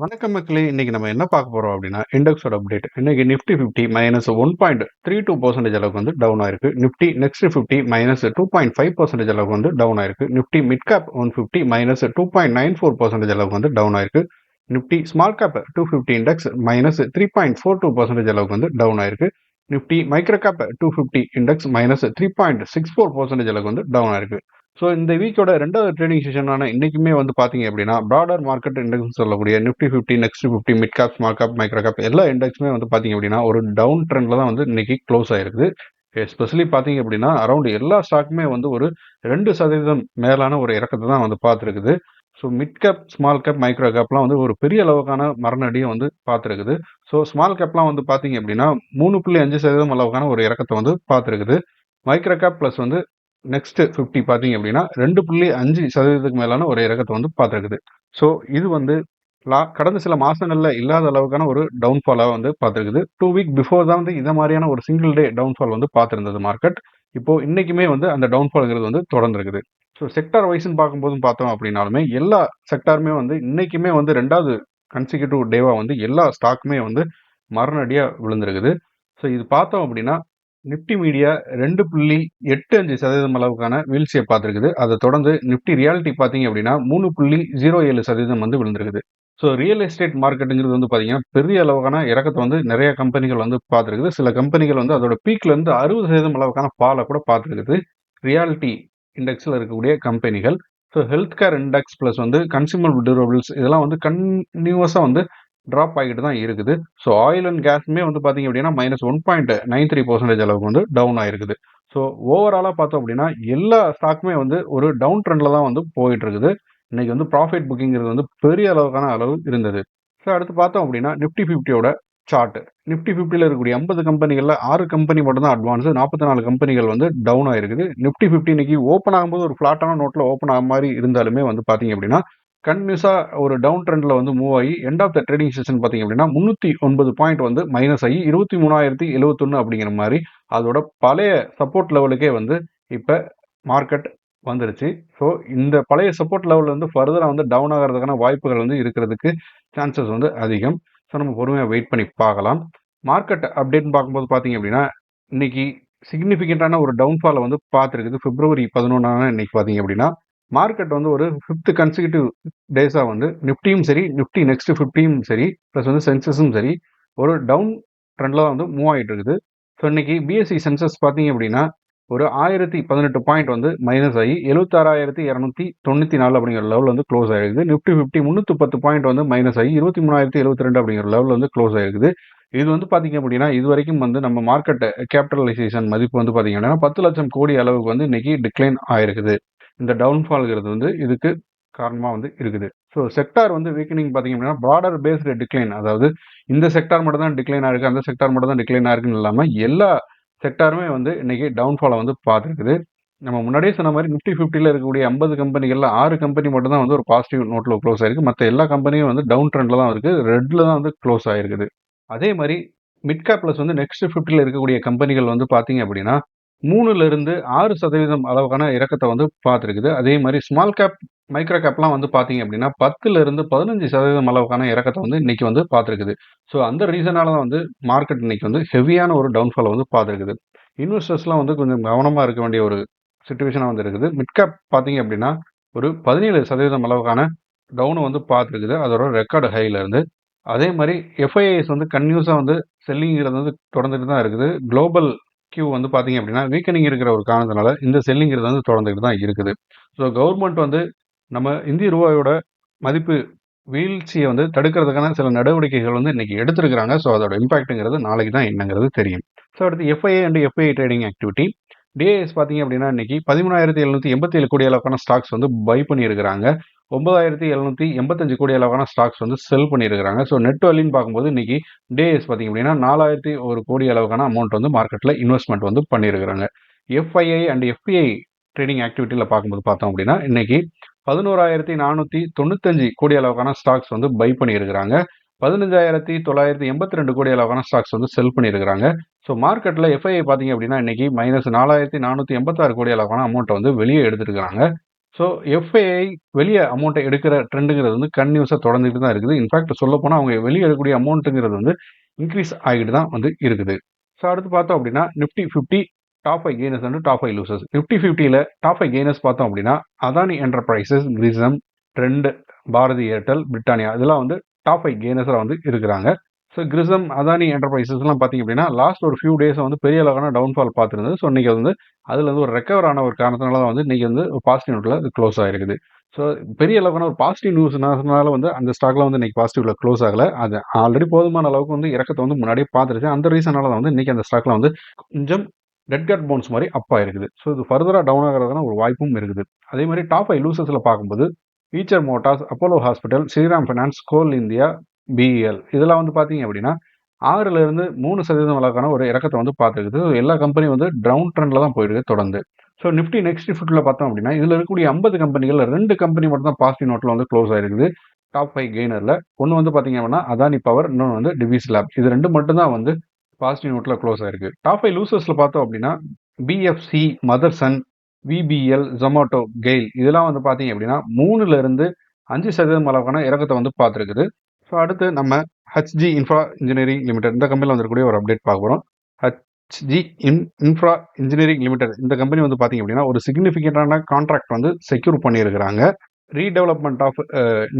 வணக்கம் மக்களே. இன்னைக்கு நம்ம என்ன பார்க்க போறோம் அப்படின்னா இண்டெக்ஸோட அப்டேட் இன்னைக்கு Nifty fifty minus one point three two percentage அளவுக்கு வந்து டவுன் ஆயிருக்கு. Nifty next fifty minus two point five percentage அளவுக்கு வந்து டவுன் ஆயிருக்கு. Nifty mid cap one fifty minus two point nine four percentage அளவுக்கு வந்து டவுன் ஆயிருக்கு. Nifty small cap two fifty index minus three point four two percentage அளவுக்கு வந்து down ஆயிருக்கு. Nifty micro cap two fifty index minus three point six four percentage அளவுக்கு வந்து down ஆயிருக்கு. So இந்த வீக்கோட ரெண்டாவது ட்ரேடிங் செஷனான இன்னைக்குமே வந்து பார்த்தீங்க அப்படின்னா ப்ராடர் மார்க்கெட் இண்டெக்ஸ் சொல்லக்கூடிய Nifty fifty next fifty mid cap small cap micro cap எல்லா இண்டெக்ஸுமே வந்து பார்த்தீங்க அப்படின்னா ஒரு டவுன் ட்ரெண்டில் தான் வந்து இன்னைக்கு க்ளோஸ் ஆயிருக்குது. எஸ்பெஷலி பார்த்தீங்க அப்படின்னா அரௌண்ட் எல்லா ஸ்டாக்குமே வந்து ஒரு ரெண்டு சதவீதம் மேலான ஒரு இறக்கத்தை தான் வந்து பார்த்துருக்குது so mid cap small cap micro கேப்லாம் வந்து ஒரு பெரிய அளவுக்கான மரணடியை வந்து பார்த்துருக்குது ஸோ ஸ்மால் கேப்லாம் வந்து பார்த்தீங்க அப்படின்னா மூணு புள்ளி அஞ்சு சதவீதம் அளவுக்கான ஒரு இறக்கத்தை வந்து பார்த்துருக்குது மைக்ரோ கேப் ப்ளஸ் வந்து நெக்ஸ்ட் ஃபிஃப்டி பார்த்தீங்க அப்படின்னா ரெண்டு புள்ளி அஞ்சு சதவீதத்துக்கு மேலான ஒரு இறக்கத்தை வந்து பார்த்துருக்குது. ஸோ இது வந்து லா கடந்த சில மாதங்களில் இல்லாத அளவுக்கான ஒரு டவுன்ஃபாலாக வந்து பார்த்துருக்குது. டூ வீக் பிஃபோர் தான் வந்து இதை மாதிரியான ஒரு சிங்கிள் டே டவுன்ஃபால் வந்து பார்த்துருந்தது மார்க்கெட் இப்போ இன்னைக்குமே வந்து அந்த டவுன்ஃபால்ங்கிறது வந்து தொடர்ந்துருக்குது. ஸோ செக்டார் வைஸ்ன்னு பார்க்கும்போதும் பார்த்தோம் அப்படின்னாலுமே எல்லா செக்டாருமே வந்து இன்னைக்குமே வந்து ரெண்டாவது கன்சிக்யூட்டிவ் டேவாக வந்து எல்லா ஸ்டாக்குமே வந்து மரணடியாக விழுந்திருக்குது. ஸோ இது பார்த்தோம் அப்படின்னா நிப்டி மீடியா ரெண்டு புள்ளி எட்டு அஞ்சு சதவீதம் அளவுக்கான வீழ்ச்சியை பார்த்துருக்குது. அதை தொடர்ந்து நிப்டி ரியாலிட்டி பார்த்தீங்க அப்படின்னா மூணு புள்ளி ஜீரோ ஏழு சதவீதம் வந்து விழுந்திருக்குது. ஸோ ரியல் எஸ்டேட் மார்க்கெட்டுங்கிறது வந்து பார்த்தீங்கன்னா பெரிய அளவுக்கான இறக்கத்தை வந்து நிறைய கம்பெனிகள் வந்து பார்த்துருக்குது. சில கம்பெனிகள் வந்து அதோட பீக்ல இருந்து அறுபது சதவீதம் அளவுக்கான பாலை கூட பார்த்துருக்குது. ரியாலிட்டி இண்டெக்ஸில் இருக்கக்கூடிய கம்பெனிகள் so health care index plus வந்து கன்சியூமர் டியூரபிள்ஸ் இதெல்லாம் வந்து கன்டினியூஸாக வந்து ட்ராப் ஆகிட்டு தான் இருக்குது. ஸோ ஆயில் அண்ட் கேஸுமே வந்து பார்த்தீங்க அப்படின்னா minus one point nine three percentage அளவுக்கு வந்து டவுன் ஆயிருக்குது. ஸோ ஓவராலாக பார்த்தோம் அப்படின்னா எல்லா ஸ்டாக்குமே வந்து ஒரு டவுன் ட்ரெண்டில் தான் வந்து போயிட்டு இருக்குது. இன்னைக்கு வந்து ப்ராஃபிட் புக்கிங்கிறது வந்து பெரிய அளவுக்கான அளவு இருந்தது. ஸோ அடுத்து பார்த்தோம் அப்படின்னா நிஃப்டி ஃபிஃப்டியோட சார்ட் நிஃப்டி ஃபிஃப்டியில் இருக்கக்கூடிய ஐம்பது கம்பெனிகளில் ஆறு கம்பெனி மட்டும் தான் நாற்பத்தி நாலு கம்பெனிகள் வந்து டவுன் ஆயிருக்குது நிஃப்டி ஃபிஃப்டி இன்னைக்கு ஓப்பன் ஆகும்போது ஒரு ஃப்ளாட்டான நோட்டில் ஓப்பன் ஆக மாதிரி இருந்தாலுமே வந்து பார்த்தீங்க அப்படின்னா கன்யூஸாக ஒரு டவுன் ட்ரெண்டில் வந்து மூவ் ஆகி end of the trading session பார்த்தீங்க அப்படின்னா முந்நூற்றி ஒன்பது பாயிண்ட் வந்து மைனஸ் ஆகி இருபத்தி மூணாயிரத்தி எழுபத்தொன்று அப்படிங்கிற மாதிரி அதோட பழைய சப்போர்ட் லெவலுக்கே வந்து இப்போ மார்க்கெட் வந்துருச்சு. ஸோ இந்த பழைய சப்போர்ட் லெவலில் வந்து ஃபர்தராக வந்து டவுன் ஆகிறதுக்கான வாய்ப்புகள் வந்து இருக்கிறதுக்கு சான்சஸ் வந்து அதிகம். ஸோ நம்ம பொறுமையாக வெயிட் பண்ணி பார்க்கலாம். மார்க்கெட் அப்டேட்னு பார்க்கும்போது பார்த்தீங்க அப்படின்னா இன்றைக்கி சிக்னிஃபிகண்ட்டான ஒரு டவுன்ஃபாலை வந்து பார்த்துருக்குது. பிப்ரவரி பதினொன்றான இன்றைக்கி பார்த்தீங்க அப்படின்னா மார்க்கெட் வந்து ஒரு ஃபிஃப்த் கன்சிகூட்டிவ் டேஸாக வந்து நிஃப்டியும் சரி நிஃப்டி நெக்ஸ்ட் ஃபிஃப்டியும் சரி ப்ளஸ் வந்து சென்சஸும் சரி ஒரு டவுன் ட்ரெண்டில் வந்து மூவ் ஆகிட்டு இருக்குது. ஸோ இன்னைக்கு பிஎஸ்சி சென்சஸ் பார்த்தீங்க அப்படின்னா ஒரு ஆயிரத்தி பதினெட்டு பாயிண்ட் வந்து மைனஸ் ஆகி எழுபத்தாறாயிரத்தி இரநூத்தி தொண்ணூற்றி நாலு அப்படிங்கிற லெவலில் வந்து க்ளோஸ் ஆகிருக்குது நிஃப்டி ஃபிஃப்டி முந்நூற்றி பத்து பாயிண்ட் வந்து மைனஸ் ஆகி இருபத்தி மூணாயிரத்தி எழுபத்தி ரெண்டு அப்படிங்கிற லெவலில் வந்து க்ளோஸ் ஆகிருக்குது இது வந்து பார்த்தீங்க அப்படின்னா இது வரைக்கும் வந்து நம்ம மார்க்கெட் கேபிட்டலைசேஷன் மதிப்பு வந்து பார்த்தீங்க அப்படின்னா பத்து லட்சம் கோடி அளவுக்கு வந்து இன்னைக்கு டிக்ளைன் ஆயிருக்குது. இந்த டவுன்ஃபால்ங்கிறது வந்து இதுக்கு காரணமாக வந்து இருக்குது. ஸோ செக்டார் வந்து வீக்கனிங் பார்த்தீங்க அப்படின்னா பார்டர் பேஸ்டு டிக்ளைன் அதாவது இந்த செக்டார் மட்டும் தான் டிக்ளைன் ஆயிருக்கு அந்த செக்டார் மட்டும் தான் டிக்ளைன் ஆயிருக்குன்னு இல்லாமல் எல்லா செக்டாருமே வந்து இன்றைக்கி டவுன்ஃபாலை வந்து பார்த்துருக்குது. நம்ம முன்னாடியே சொன்ன மாதிரி நிஃப்டி ஃபிஃப்டியில் இருக்கக்கூடிய ஐம்பது கம்பெனிகளில் ஆறு கம்பெனி மட்டும் தான் வந்து ஒரு பாசிட்டிவ் நோட்டில் க்ளோஸ் ஆயிருக்கு. மற்ற எல்லா கம்பெனியும் வந்து டவுன் ட்ரெண்டில் தான் இருக்குது ரெட்டில் தான் வந்து க்ளோஸ் ஆயிருக்குது. அதே மாதிரி மிட் கேப் ப்ளஸ் வந்து நெக்ஸ்ட் ஃபிஃப்டியில் இருக்கக்கூடிய கம்பெனிகள் வந்து பார்த்தீங்க அப்படின்னா மூணுலேருந்து ஆறு சதவீதம் அளவுக்கான இறக்கத்தை வந்து பார்த்துருக்குது. அதே மாதிரி ஸ்மால் கேப் மைக்ரோ கேப்லாம் வந்து பார்த்தீங்க அப்படின்னா பத்துலேருந்து பதினஞ்சு சதவீதம் அளவுக்கான இறக்கத்தை வந்து இன்றைக்கி வந்து பார்த்துருக்குது. ஸோ அந்த ரீசனால தான் வந்து மார்க்கெட் இன்னைக்கு வந்து ஹெவியான ஒரு டவுன்ஃபாலை வந்து பார்த்துருக்குது. இன்வெஸ்டர்ஸ்லாம் வந்து கொஞ்சம் கவனமாக இருக்க வேண்டிய ஒரு சுச்சுவேஷனாக வந்து இருக்குது. மிட் கேப் பார்த்தீங்க அப்படின்னா ஒரு பதினேழு சதவீதம் அளவுக்கான டவுனை வந்து பார்த்துருக்குது. அதோட ரெக்கார்டு ஹைலருந்து அதே மாதிரி எஃப்ஐஏஎஸ் வந்து கன்யூஸாக வந்து செல்லிங்கிறது வந்து தொடர்ந்துட்டு தான் இருக்குது. குளோபல் கியூ வந்து பார்த்தீங்க அப்படின்னா வீக்கனிங் இருக்கிற ஒரு காரணத்தினால இந்த செல்லிங்கிறது வந்து தொடர்ந்துகிட்டு தான் இருக்குது. ஸோ கவர்மெண்ட் வந்து நம்ம இந்திய ரூபாயோட மதிப்பு வீழ்ச்சியை வந்து தடுக்கிறதுக்கான சில நடவடிக்கைகள் வந்து இன்றைக்கி எடுத்திருக்கிறாங்க. ஸோ அதோட இம்பாக்ட்டுங்கிறது நாளைக்கு தான் என்னங்கிறது தெரியும். ஸோ அடுத்து FIA and FIA trading activity DAS பார்த்தீங்க அப்படின்னா இன்றைக்கி பதிமூணாயிரத்தி எழுநூற்றி எண்பத்தி ஏழு கோடி அளவுக்கான ஸ்டாக்ஸ் வந்து பை பண்ணியிருக்கிறாங்க. ஒன்பதாயிரத்தி எழுநூத்தி எண்பத்தஞ்சு கோடி அளவான ஸ்டாக்ஸ் வந்து செல் பண்ணியிருக்கிறாங்க. ஸோ நெட் வேலின்னு பார்க்கும்போது இன்னைக்கு டேஸ் பார்த்தீங்க அப்படின்னா நாலாயிரத்தி ஒரு கோடி அளவுக்கான அமௌண்ட் வந்து மார்க்கெட்டில் இன்வெஸ்ட்மெண்ட் வந்து பண்ணியிருக்கிறாங்க. எஃப்ஐஐ அண்ட் எஃபிஐ ட்ரேடிங் ஆக்டிவிட்டியில் பார்க்கும்போது பார்த்தோம் அப்படின்னா இன்னைக்கு பதினோராயிரத்தி நானூற்றி தொண்ணூத்தஞ்சு கோடி அளவுக்கான ஸ்டாக்ஸ் வந்து பை பண்ணியிருக்கிறாங்க. பதினஞ்சாயிரத்தி தொள்ளாயிரத்தி எண்பத்தி ரெண்டு கோடி அளவான ஸ்டாக்ஸ் வந்து செல் பண்ணியிருக்கிறாங்க. ஸோ மார்க்கெட்டில் எஃப்ஐஐ பார்த்தீங்க அப்படின்னா இன்னைக்கு மைனஸ் நாலாயிரத்தி நானூற்றி எண்பத்தாறு கோடி அளவான அமௌண்ட்டை வந்து வெளியே எடுத்துருக்காங்க ஸோ எஃப்ஐஐ வெளியே அமௌண்ட்டை எடுக்கிற ட்ரெண்டுங்கிறது வந்து கன்டினியூஸா தொடர்ந்துட்டு தான் இருக்குது. இன்ஃபாக்ட் சொல்லப்போனா அவங்க வெளியே எடுக்கக்கூடிய அமௌண்ட்டுங்கிறது வந்து இன்க்ரீஸ் ஆகிட்டு தான் வந்து இருக்குது. ஸோ அடுத்து பார்த்தோம் அப்படின்னா, Nifty 50 top 5 gainers and top 5 losers. Nifty 50ல top 5 gainers பார்த்தோம் அப்படின்னா, Adani enterprises, Grasim, Trent, Bharti Airtel, Britannia இதெல்லாம் வந்து டாப் 5 கெய்னர்ஸா வந்து இருக்கிறாங்க. ஸோ கிரிசம், அதானி என்டர்பிரைசஸ்லாம் பார்த்தீங்க அப்படின்னா, லாஸ்ட் ஒரு ஃபியூ டேஸ் வந்து பெரிய அளவான டவுன்ஃபால் பார்த்துருந்தது ஸோ இன்னைக்கு அதில் வந்து ஒரு ரெக்கவர் ஆன ஒரு காரணத்தினால தான் வந்து இன்றைக்கி வந்து ஒரு பாசிட்டிவ் நோட்டில் அது ஆகிருக்குது ஸோ பெரிய அளவுக்கான ஒரு பாசிட்டிவ் நியூஸ்னால வந்து அந்த ஸ்டாக்ல வந்து இன்றைக்கி பாசிட்டிவ்ல க்ளோஸ் ஆகலை அது ஆல்ரெடி போதுமான அளவுக்கு வந்து இறக்கத்தை வந்து முன்னாடியே பார்த்துருச்சு. அந்த ரீசனால தான் வந்து இன்றைக்கி அந்த ஸ்டாக்ல வந்து கொஞ்சம் டெட் கட் பவுன்ஸ் மாதிரி அப் ஆயிருக்குது. ஸோ இது ஃபர்தராக டவுன் ஆகிறதுனா ஒரு வாய்ப்பும் இருக்குது. அதே மாதிரி டாப் ஐ லூசஸில் பார்க்கும்போது, Eicher Motors, Apollo hospital, Shriram finance Coal India, BEL இதெல்லாம் வந்து பார்த்தீங்க அப்படின்னா, ஆறுலேருந்து மூணு சதவீதம் வழக்கான ஒரு இறக்கத்தை வந்து பார்த்துருக்குது. எல்லா கம்பெனியும் வந்து டவுன் ட்ரெண்டில் தான் போயிருக்கு தொடர்ந்து. ஸோ நிஃப்டி நெக்ஸ்ட் ஷிஃப்ட்ல பார்த்தோம் அப்படின்னா, இதில் இருக்கக்கூடிய ஐம்பது கம்பெனிகளில் ரெண்டு கம்பெனி மட்டும் தான் பாசிட்டிவ் நோட்டில் வந்து க்ளோஸ் ஆயிருக்குது. டாப் ஃபைவ் கெய்னரில் ஒன்று வந்து பார்த்தீங்க அப்படின்னா, அதானி பவர், இன்னொன்று வந்து டிவிஸ் லேப். இது ரெண்டு மட்டும் தான் வந்து பாசிட்டிவ் நோட்டில் க்ளோஸ் ஆயிருக்கு. டாப் ஃபைவ் லூசர்ஸில் பார்த்தோம் அப்படின்னா, PFC, Motherson, VBL, Zomato GAIL இதெல்லாம் வந்து பார்த்தீங்க அப்படின்னா, 3லிருந்து 5% அளவுக்கான இறக்கத்தை வந்து பார்த்துருக்குது. ஸோ அடுத்து நம்ம ஹெச்ஜி இன்ஃப்ரா இன்ஜினியரிங் லிமிடெட் இந்த கம்பெனியில் வந்திருக்கக்கூடிய ஒரு அப்டேட் பார்க்க போகிறோம் HG in infra engineering limited இந்த கம்பெனி வந்து பார்த்தீங்க அப்படின்னா, ஒரு சிக்னிஃபிகன்ட்டான கான்ட்ராக்ட் வந்து செக்யூர் பண்ணியிருக்கிறாங்க. Redevelopment of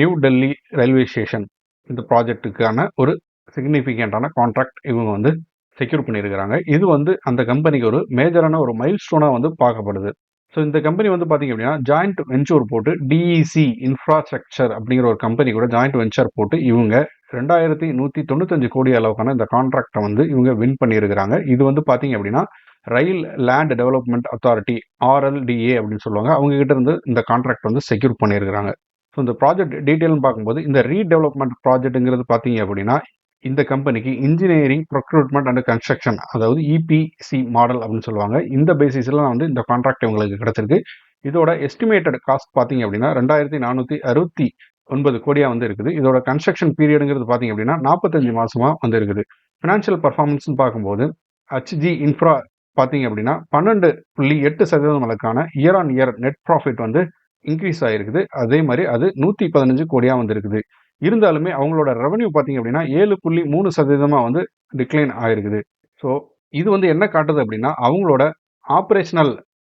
new Delhi railway station இந்த ப்ராஜெக்ட்டுக்கான ஒரு சிக்னிஃபிகன்ட்டான கான்ட்ராக்ட் இவங்க வந்து செக்யூர் பண்ணியிருக்கிறாங்க. இது வந்து அந்த கம்பெனிக்கு ஒரு மேஜரான ஒரு மைல்ஸ்டோனா வந்து பார்க்கப்படுது. ஸோ இந்த கம்பெனி வந்து பார்த்தீங்க அப்படின்னா, ஜாயிண்ட் வெஞ்சூர் போட்டு டிஇசி இன்ஃப்ராஸ்ட்ரக்சர் அப்படிங்கிற ஒரு கம்பெனி கூட ஜாயிண்ட் வெஞ்சர் போட்டு இவங்க 2195 கோடி அளவுக்கான இந்த கான்ட்ராக்டை வந்து இவங்க வின் பண்ணியிருக்கிறாங்க. இது வந்து பார்த்தீங்க அப்படின்னா, rail land development authority RLDA அப்படின்னு சொல்லுவாங்க. அவங்க கிட்ட இருந்து இந்த கான்ட்ராக்ட் வந்து செக்யூர் பண்ணியிருக்கிறாங்க. ஸோ இந்த ப்ராஜெக்ட் டீட்டெயில்னு பார்க்கும்போது, இந்த ரீடெவலப்மெண்ட் ப்ராஜெக்ட்டுங்கிறது பார்த்தீங்க அப்படின்னா, இந்த கம்பெனிக்கு இன்ஜினியரிங், ப்ரொக்ரூட்மெண்ட் அண்ட் கன்ஸ்ட்ரக்ஷன் அதாவது இபிசி மாடல் அப்படின்னு சொல்லுவாங்க. இந்த பேசிஸ்ல வந்து இந்த கான்ட்ராக்ட் இவங்களுக்கு கிடைச்சிருக்கு. இதோட எஸ்டிமேட்டட் காஸ்ட் பார்த்தீங்க அப்படின்னா, ரெண்டாயிரத்தி நானூற்றி அறுபத்தி ஒன்பது கோடியாக வந்து இருக்குது. இதோட கன்ஸ்ட்ரக்ஷன் பீரியடுங்கிறது பார்த்தீங்க அப்படின்னா, நாற்பத்தஞ்சு மாதமாக வந்து இருக்குது. ஃபினான்ஷியல் பர்ஃபார்மன்ஸ்னு பார்க்கும்போது, ஹச்ஜி இன்ஃப்ரா பார்த்தீங்க அப்படின்னா, 12.8% அளவுக்கான year on year net profit வந்து இன்க்ரீஸ் ஆகிருக்குது அதே மாதிரி அது 115 கோடியா வந்து இருக்குது. இருந்தாலுமே அவங்களோட ரெவன்யூ பார்த்தீங்க அப்படின்னா, 7.3% வந்து டிக்ளைன் ஆயிருக்குது. ஸோ இது வந்து என்ன காட்டுது அப்படின்னா, அவங்களோட ஆப்ரேஷனல்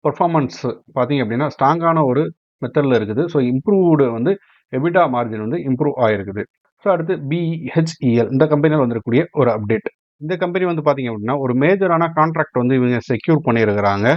பர்ஃபார்மன்ஸ் பார்த்தீங்க அப்படின்னா, ஸ்ட்ராங்கான ஒரு மெத்தடில் இருக்குது. ஸோ இம்ப்ரூவ்டு வந்து எபிடா மார்ஜின் வந்து இம்ப்ரூவ் ஆகிருக்குது ஸோ அடுத்து பிஹெச்இஎல் இந்த கம்பெனியில் வந்திருக்கக்கூடிய ஒரு அப்டேட். இந்த கம்பெனி வந்து பார்த்தீங்க அப்படின்னா, ஒரு மேஜரான கான்ட்ராக்ட் வந்து இவங்க செக்யூர் பண்ணியிருக்கிறாங்க.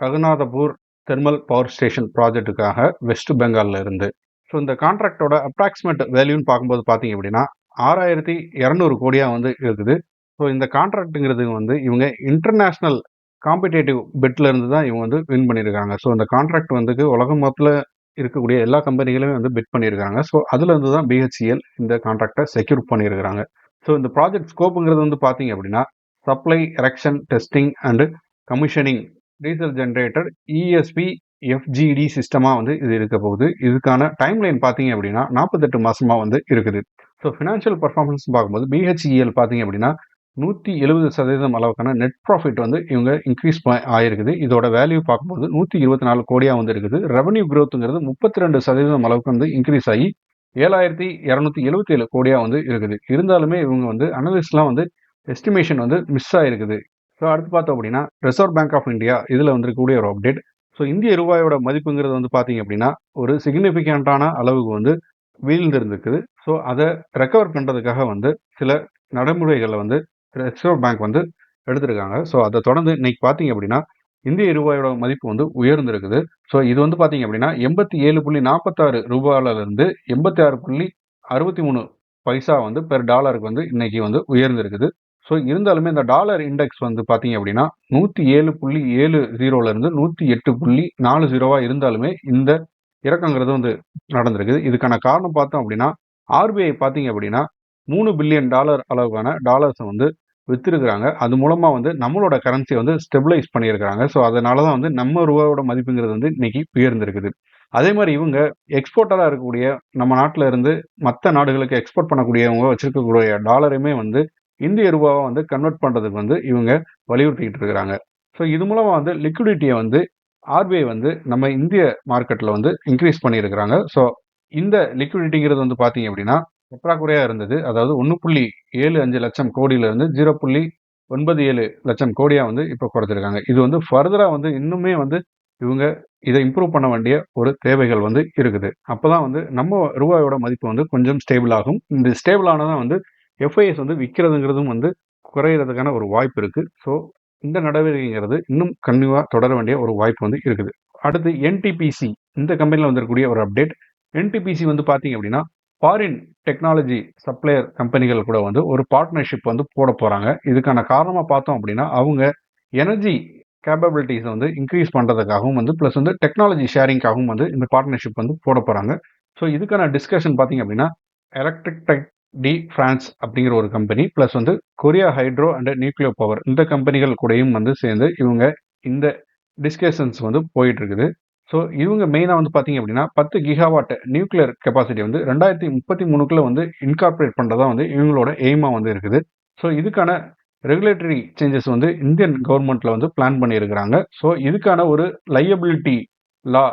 ரகுநாதபூர் தெர்மல் பவர் ஸ்டேஷன் ப்ராஜெக்ட்டுக்காக வெஸ்ட் பெங்காலில் இருந்து. ஸோ இந்த கான்ட்ராக்டோட அப்ராக்சிமேட் வேல்யூன்னு பார்க்கும்போது பார்த்தீங்க அப்படின்னா, ஆறாயிரத்தி இரநூறு கோடியாக வந்து இருக்குது. ஸோ இந்த கான்ட்ராக்ட்டுங்கிறது வந்து இவங்க இன்டர்நேஷ்னல் காம்படேட்டிவ் பிட்ல இருந்து தான் இவங்க வந்து வின் பண்ணியிருக்காங்க. ஸோ இந்த கான்ட்ராக்ட் வந்து உலகம் மொத்தத்தில் இருக்கக்கூடிய எல்லா கம்பெனிகளுமே வந்து பிட் பண்ணியிருக்காங்க. ஸோ அதுலேருந்து தான் பிஹெச்சிஎல் இந்த கான்ட்ராக்டை செக்யூர் பண்ணியிருக்கிறாங்க. ஸோ இந்த ப்ராஜெக்ட் ஸ்கோப்புங்கிறது வந்து பார்த்தீங்க அப்படின்னா, supply, erection, testing and commissioning diesel generator ESP FGD சிஸ்டமாக வந்து இது இருக்க போகுது. இதுக்கான டைம்லைன் பார்த்தீங்க அப்படின்னா, நாற்பத்தெட்டு மாதமாக வந்து இருக்குது. ஸோ ஃபினான்ஷியல் பர்ஃபார்மன்ஸ் பார்க்கும்போது பிஹெச்இஎல் பார்த்தீங்க அப்படின்னா, 170% அளவுக்கான நெட் ப்ராஃபிட் வந்து இவங்க இன்க்ரீஸ் ப ஆயிருக்குது. இதோட வேல்யூ பார்க்கும்போது நூற்றி இருபத்தி நாலு கோடியாக வந்து இருக்குது. ரெவன்யூ க்ரோத்துங்கிறது முப்பத்தி ரெண்டு சதவீதம் அளவுக்கு வந்து இன்க்ரீஸ் ஆகி ஏழாயிரத்தி இரநூத்தி எழுபத்தி ஏழு கோடியாக வந்து இருக்குது. இருந்தாலுமே இவங்க வந்து அனலிஸ்ட்லாம் வந்து எஸ்டிமேஷன் வந்து மிஸ் ஆகிருக்குது ஸோ அடுத்து பார்த்தோம் அப்படின்னா, ரிசர்வ் பேங்க் ஆஃப் இந்தியா இதில் வந்திருக்கக்கூடிய ஒரு அப்டேட். ஸோ இந்திய ரூபாயோட மதிப்புங்கிறது வந்து பார்த்தீங்க அப்படின்னா, ஒரு சிக்னிஃபிகன்ட்டான அளவுக்கு வந்து வீழ்ந்திருந்துருக்குது ஸோ அதை ரெக்கவர் பண்ணுறதுக்காக வந்து சில நடைமுறைகளை வந்து ரிசர்வ் பேங்க் வந்து எடுத்திருக்காங்க. ஸோ அதை தொடர்ந்து இன்னைக்கு பார்த்தீங்க அப்படின்னா, இந்திய ரூபாயோட மதிப்பு வந்து உயர்ந்திருக்குது. ஸோ இது வந்து பார்த்தீங்க அப்படின்னா, எண்பத்தி ஏழு புள்ளி நாற்பத்தாறு ரூபாயிலிருந்து எண்பத்தி ஆறு புள்ளி அறுபத்தி மூணு பைசா வந்து பெர் டாலருக்கு வந்து இன்னைக்கு வந்து உயர்ந்திருக்குது. ஸோ இருந்தாலுமே இந்த டாலர் இண்டெக்ஸ் வந்து பார்த்தீங்க அப்படின்னா, நூற்றி ஏழு புள்ளி ஏழு ஸீரோலிருந்து நூற்றி எட்டு புள்ளி நாலு ஜீரோவாக இருந்தாலுமே இந்த இறக்கங்கிறது வந்து நடந்திருக்குது. இதுக்கான காரணம் பார்த்தோம் அப்படின்னா, ஆர்பிஐ பார்த்தீங்க அப்படின்னா, மூணு பில்லியன் டாலர் அளவுக்கான டாலர்ஸை வந்து விற்றுருக்குறாங்க அது மூலமாக வந்து நம்மளோட கரன்சிய வந்து ஸ்டெபிலைஸ் பண்ணியிருக்கிறாங்க. ஸோ அதனால தான் வந்து நம்ம ரூபாயோட மதிப்புங்கிறது வந்து இன்னைக்கு உயர்ந்திருக்குது. அதே மாதிரி இவங்க எக்ஸ்போர்ட்டராக இருக்கக்கூடிய நம்ம நாட்டில் இருந்து மற்ற நாடுகளுக்கு எக்ஸ்போர்ட் பண்ணக்கூடியவங்க வச்சிருக்கக்கூடிய டாலருமே வந்து இந்திய ரூபாவை வந்து கன்வெர்ட் பண்ணுறதுக்கு வந்து இவங்க வலியுறுத்திக்கிட்டு இருக்கிறாங்க. ஸோ இது மூலமாக வந்து லிக்விடிட்டியை வந்து ஆர்பிஐ வந்து நம்ம இந்திய மார்க்கெட்டில் வந்து இன்க்ரீஸ் பண்ணியிருக்கிறாங்க. ஸோ இந்த லிக்விடிட்டிங்கிறது வந்து பார்த்தீங்க அப்படின்னா பற்றாக்குறையாக இருந்தது. அதாவது ஒன்று புள்ளி ஏழு அஞ்சு லட்சம் கோடியிலேருந்து ஜீரோ புள்ளி ஒன்பது ஏழு லட்சம் கோடியாக வந்து இப்போ குறைச்சிருக்காங்க இது வந்து ஃபர்தராக வந்து இன்னுமே வந்து இவங்க இதை இம்ப்ரூவ் பண்ண வேண்டிய ஒரு தேவைகள் வந்து இருக்குது. அப்போ தான் வந்து நம்ம ரூபாயோட மதிப்பு வந்து கொஞ்சம் ஸ்டேபிள் ஆகும். இந்த ஸ்டேபிள் ஆனதான் வந்து எஃப்ஐஎஸ் வந்து விற்கிறதுங்கிறதும் வந்து குறையிறதுக்கான ஒரு வாய்ப்பு இருக்குது ஸோ இந்த நடவடிக்கைங்கிறது இன்னும் கன்னியூவாக தொடர வேண்டிய ஒரு வாய்ப்பு வந்து இருக்குது. அடுத்து என்டிபிசி இந்த கம்பெனியில் வந்திருக்கக்கூடிய ஒரு அப்டேட் என்டிபிசி வந்து பார்த்தீங்க அப்படின்னா ஃபாரின் டெக்னாலஜி சப்ளையர் கம்பெனிகள் கூட வந்து ஒரு பார்ட்னர்ஷிப் வந்து போட போகிறாங்க இதுக்கான காரணமாக பார்த்தோம் அப்படின்னா அவங்க எனர்ஜி கேப்பபிலிட்டிஸை வந்து இன்க்ரீஸ் பண்ணுறதுக்காகவும் வந்து ப்ளஸ் வந்து டெக்னாலஜி ஷேரிங்காகவும் வந்து இந்த பார்ட்னர்ஷிப் வந்து போட போகிறாங்க ஸோ இதுக்கான டிஸ்கஷன் பார்த்தீங்க அப்படின்னா எலக்ட்ரிக் டெக் டி ஃப்ரான்ஸ் அப்படிங்கிற ஒரு கம்பெனி ப்ளஸ் வந்து Korea hydro and nuclear power இந்த கம்பெனிகள் கூடயும் வந்து சேர்ந்து இவங்க இந்த டிஸ்கஷன்ஸ் வந்து போயிட்டு இருக்குது ஸோ இவங்க மெயினாக வந்து பார்த்தீங்க அப்படின்னா பத்து கிகாவாட் நியூக்ளியர் கெப்பாசிட்டி வந்து ரெண்டாயிரத்தி முப்பத்தி மூணுக்குள்ளே வந்து இன்கார்பரேட் பண்ணுறதா வந்து இவங்களோட எய்மாக வந்து இருக்குது. ஸோ இதுக்கான ரெகுலேட்டரி சேஞ்சஸ் வந்து இந்தியன் கவர்மெண்ட்டில் வந்து பிளான் பண்ணியிருக்கிறாங்க. ஸோ இதுக்கான ஒரு லையபிலிட்டி லா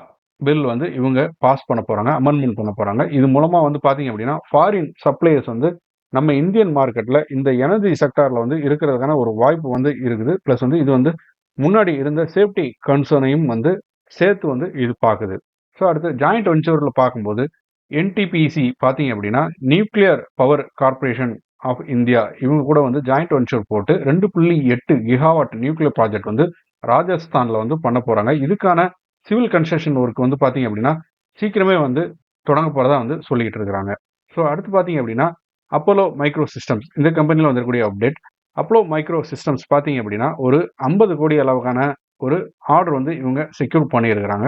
பில் வந்து இவங்க பாஸ் பண்ண போகிறாங்க அமெண்ட்மெண்ட் பண்ண போகிறாங்க இது மூலமாக வந்து பார்த்தீங்க அப்படின்னா ஃபாரின் சப்ளையர்ஸ் வந்து நம்ம இந்தியன் மார்க்கெட்டில் இந்த எனர்ஜி செக்டாரில் வந்து இருக்கிறதுக்கான ஒரு வாய்ப்பு வந்து இருக்குது. ப்ளஸ் வந்து இது வந்து முன்னாடி இருந்த சேஃப்டி கன்சர்னையும் வந்து சேர்த்து வந்து இது பார்க்குது ஸோ அடுத்து ஜாயிண்ட் வெஞ்சூரில் பார்க்கும்போது என்டிபிசி பார்த்தீங்க அப்படின்னா nuclear power corporation of India இவங்க கூட வந்து ஜாயிண்ட் வெஞ்சூர் போட்டு ரெண்டு புள்ளி எட்டு கிகாவாட் நியூக்ளியர் ப்ராஜெக்ட் வந்து ராஜஸ்தானில் வந்து பண்ண போகிறாங்க இதுக்கான சிவில் கன்ஸ்ட்ரக்ஷன் ஒர்க் வந்து பார்த்தீங்க அப்படின்னா சீக்கிரமே வந்து தொடங்க போகிறதா வந்து சொல்லிக்கிட்டு இருக்கிறாங்க. ஸோ அடுத்து பார்த்தீங்க அப்படின்னா அப்போலோ மைக்ரோ சிஸ்டம்ஸ். இந்த கம்பெனியில் வந்திருக்கக்கூடிய அப்டேட் அப்போலோ மைக்ரோ சிஸ்டம்ஸ் பார்த்தீங்க அப்படின்னா ஒரு ஐம்பது கோடி அளவுக்கான ஒரு ஆர்டர் வந்து இவங்க செக்யூர் பண்ணியிருக்கிறாங்க.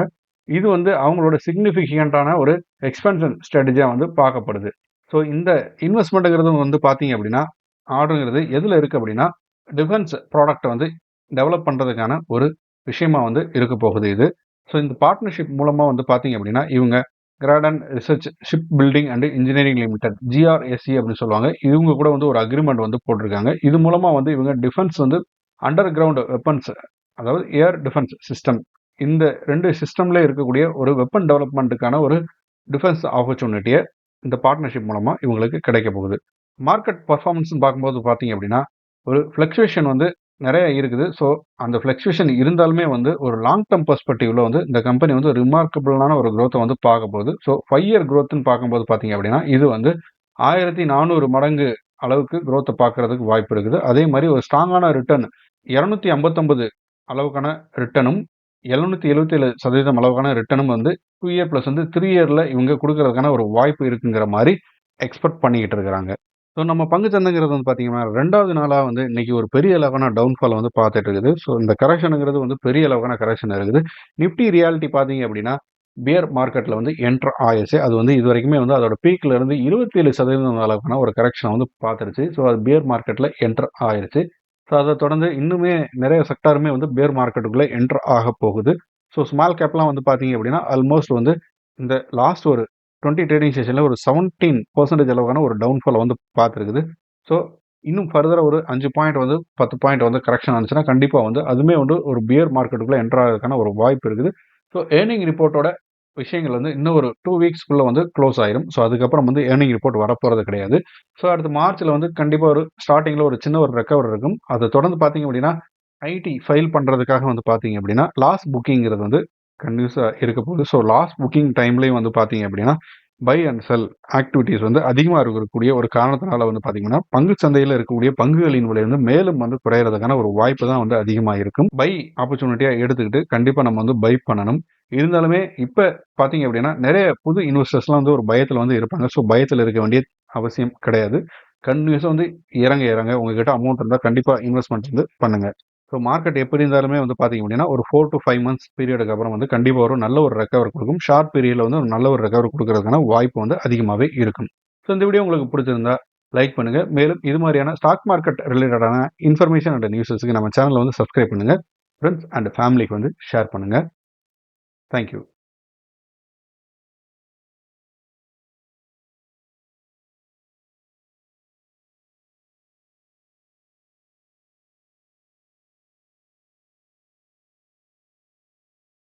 இது வந்து அவங்களோட சிக்னிஃபிகண்ட்டான ஒரு எக்ஸ்பென்ஷன் ஸ்ட்ராட்டஜியாக வந்து பார்க்கப்படுது. ஸோ இந்த இன்வெஸ்ட்மெண்ட்டுங்கிறது வந்து பார்த்தீங்க அப்படின்னா ஆர்டருங்கிறது எதில் இருக்குது அப்படின்னா டிஃபென்ஸ் ப்ராடக்ட்டை வந்து டெவலப் பண்ணுறதுக்கான ஒரு விஷயமா வந்து இருக்க போகுது இது. ஸோ இந்த பார்ட்னர்ஷிப் மூலமாக வந்து பார்த்தீங்க அப்படின்னா இவங்க Garden research ship building and engineering limited GRSC அப்படின்னு சொல்லுவாங்க. இவங்க கூட வந்து ஒரு அக்ரிமெண்ட் வந்து போட்டிருக்காங்க. இது மூலமாக வந்து இவங்க டிஃபென்ஸ் வந்து அண்டர் கிரவுண்ட் வெப்பன்ஸ் அதாவது ஏர் டிஃபென்ஸ் சிஸ்டம் இந்த ரெண்டு சிஸ்டம்ல இருக்கக்கூடிய ஒரு வெப்பன் டெவலப்மெண்ட்டுக்கான ஒரு டிஃபென்ஸ் ஆப்பர்ச்சுனிட்டியை இந்த பார்ட்னர்ஷிப் மூலமாக இவங்களுக்கு கிடைக்க போகுது. மார்க்கெட் பர்ஃபார்மன்ஸ் பார்க்கும்போது பார்த்தீங்க அப்படின்னா ஒரு ஃப்ளக்சுவேஷன் வந்து நிறைய இருக்குது. ஸோ அந்த ஃப்ளக்சுவேஷன் இருந்தாலுமே வந்து ஒரு லாங் டேர்ம் பெர்ஸ்பெக்டிவ்ல வந்து இந்த கம்பெனி வந்து ரிமார்க்கபிளான ஒரு க்ரோத்தை வந்து பார்க்க போகுது. ஸோ ஃபைவ் இயர் க்ரோத்துன்னு பார்க்கும்போது பார்த்தீங்க அப்படின்னா இது வந்து ஆயிரத்தி நானூறு மடங்கு அளவுக்கு க்ரோத்தை பார்க்கறதுக்கு வாய்ப்பு இருக்குது. அதே மாதிரி ஒரு ஸ்ட்ராங்கான ரிட்டர்ன் இரநூத்தி ஐம்பத்தொம்பது அளவுக்கான ரிட்டனும் எழுநூத்தி எழுபத்தி ஏழு சதவீதம் அளவுக்கான ரிட்டனும் வந்து டூ இயர் ப்ளஸ் வந்து த்ரீ இயரில் இவங்க கொடுக்கறதுக்கான ஒரு வாய்ப்பு இருக்குங்கிற மாதிரி எக்ஸ்பெக்ட் பண்ணிக்கிட்டு இருக்கிறாங்க. ஸோ நம்ம பங்கு சந்தைங்கிறது வந்து பார்த்தீங்கன்னா ரெண்டாவது நாளாக வந்து இன்னைக்கு ஒரு பெரிய அளவான டவுன்ஃபால் வந்து பார்த்துட்டு இருக்குது ஸோ இந்த கரெக்ஷனுங்கிறது வந்து பெரிய அளவான கரெக்ஷன் இருக்குது. நிஃப்டி ரியாலிட்டி பார்த்தீங்க அப்படின்னா பியர் மார்க்கெட்டில் வந்து என்டர் ஆயிடுச்சு அது வந்து இது வரைக்குமே வந்து அதோட பீக்கில் இருந்து இருபத்தி ஏழு சதவீதம் அளவுக்கான ஒரு கரெக்ஷனை வந்து பார்த்துருச்சு. ஸோ அது பியர் மார்க்கெட்டில் என்டர் ஆயிருச்சு. ஸோ அதை தொடர்ந்து இன்னுமே நிறைய செக்டாருமே வந்து பியர் மார்க்கெட்டுக்குள்ளே என்டர் ஆக போகுது. ஸோ ஸ்மால் கேப்லாம் வந்து பார்த்தீங்க அப்படின்னா ஆல்மோஸ்ட் வந்து இந்த லாஸ்ட் ஒரு டுவெண்ட்டி ட்ரேடிங் செஷனில் ஒரு செவன்டீன் பர்சன்டேஜ் அளவுக்கான ஒரு டவுன்ஃபால் வந்து பார்த்துருக்குது. ஸோ இன்னும் ஃபர்தராக ஒரு அஞ்சு பாயிண்ட் வந்து பத்து பாயிண்ட் வந்து கரெக்ஷன் ஆனிச்சுன்னா கண்டிப்பாக வந்து அதுவுமே வந்து ஒரு பியர் மார்க்கெட்டுக்குள்ளே என்ட்ரு ஆகிறதுக்கான ஒரு வாய்ப்பு இருக்குது. ஸோ ஏர்னிங் ரிப்போர்ட்டோட விஷயங்கள் வந்து இன்னும் ஒரு டூ வீக்ஸ்க்குள்ளே வந்து க்ளோஸ் ஆயிரும். ஸோ அதுக்கப்புறம் வந்து ஏர்னிங் ரிப்போர்ட் வரப்போகிறது கிடையாது. ஸோ அடுத்து மார்ச்சில் வந்து கண்டிப்பாக ஒரு ஸ்டார்டிங்கில் ஒரு சின்ன ஒரு ரெக்கவர் இருக்கும். அதை தொடர்ந்து பார்த்தீங்க அப்படின்னா ஐடி ஃபைல் பண்ணுறதுக்காக வந்து பார்த்தீங்க அப்படின்னா லாஸ்ட் புக்கிங்கிறது வந்து கன்யூஸாக இருக்க போகுது ஸோ லாஸ்ட் புக்கிங் டைம்லேயும் வந்து பார்த்தீங்க அப்படின்னா பை அண்ட் செல் ஆக்டிவிட்டீஸ் வந்து அதிகமாக இருக்கக்கூடிய ஒரு காரணத்தினால வந்து பார்த்தீங்கன்னா பங்கு சந்தையில் இருக்கக்கூடிய பங்குகளின் விலை வந்து மேலும் வந்து குறையிறதுக்கான ஒரு வாய்ப்பு தான் வந்து அதிகமாக இருக்கும். பை ஆப்பர்ச்சுனிட்டியாக எடுத்துக்கிட்டு கண்டிப்பாக நம்ம வந்து பை பண்ணணும். இருந்தாலுமே இப்போ பார்த்தீங்க அப்படின்னா நிறைய புது இன்வெஸ்டர்ஸ்லாம் வந்து ஒரு பயத்தில் வந்து இருப்பாங்க. ஸோ பயத்தில் இருக்க வேண்டிய அவசியம் கிடையாது. கண்டினியூஸாக வந்து இறங்க இறங்க உங்ககிட்ட அமௌண்ட் இருந்தால் கண்டிப்பாக இன்வெஸ்ட்மெண்ட் வந்து பண்ணுங்க. ஸோ மார்க்கெட் எப்படி இருந்தாலுமே வந்து பார்த்தீங்க அப்படின்னா ஒரு ஃபோர் டு ஃபைவ் மந்த்ஸ் பீரியடுக்கு அப்புறம் வந்து கண்டிப்பாக ஒரு நல்ல ஒரு ரெக்கவர் கொடுக்கும். ஷார்ட் பீரியடில் வந்து ஒரு நல்ல ஒரு ரெக்கவர் கொடுக்கறதுக்கான வாய்ப்பு வந்து அதிகமாகவே இருக்கும். ஸோ இந்த வீடியோ உங்களுக்கு பிடிச்சிருந்தா லைக் பண்ணுங்கள் மேலும் இது மாதிரியான ஸ்டாக் மார்க்கெட் ரிலேட்டடான இன்ஃபர்மேஷன் அண்ட் நியூஸஸுக்கு நம்ம சேனலை வந்து சப்ஸ்கிரைப் பண்ணுங்கள் ஃப்ரெண்ட்ஸ் அண்ட் ஃபேமிலிக்கு வந்து ஷேர் பண்ணுங்கள் தேங்க்யூ